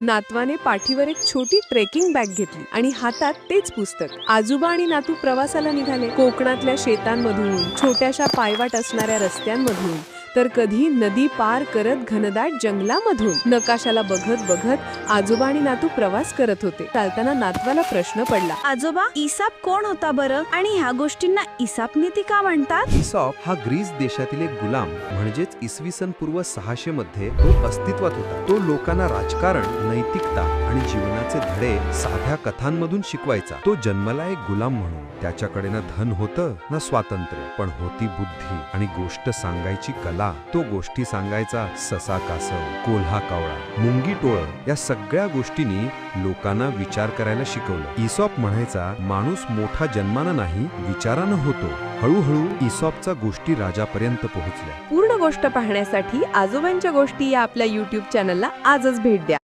नातवाने पाठीवर एक छोटी ट्रेकिंग बॅग घेतली आणि हातात तेच पुस्तक. आजोबा आणि नातू प्रवासाला निघाले. कोकणातल्या शेतांमधून छोट्याशा पायवाट असणाऱ्या रस्त्यांमधून. तर कधी नदी पार करत घनदाट जंगलामधून. नकाशाला बघत बघत आजोबा आणि नातू प्रवास करत होते. चालताना नातवाला प्रश्न पडला आजोबा इसाप कोण होता बरं? आणि ह्या गोष्टींना इसाप नीती का म्हणतात? इसॉप हा ग्रीस देशातील एक गुलाम म्हणजेच इसवी सन पूर्व सहाशे मध्ये तो अस्तित्वात होता. तो लोकांना राजकारण नैतिकता आणि जीवनाचे धडे साध्या कथांमधून शिकवायचा. तो जन्मला एक गुलाम म्हणून. त्याच्याकडे ना धन होतं ना स्वातंत्र्य पण होती बुद्धी आणि गोष्ट सांगायची कला. तो गोष्टी सांगायचा ससा कासव कोल्हा कावळा मुंगी टोळ या सगळ्या गोष्टींनी लोकांना विचार करायला शिकवलं. इसॉप म्हणायचा माणूस मोठा जन्मानं नाही विचारानं होतो. हळूहळू इसॉपचा गोष्टी राजापर्यंत पोहोचल्या. पूर्ण गोष्ट पाहण्यासाठी आजोबांच्या गोष्टी या आपल्या युट्यूब चॅनलला आजच भेट द्या.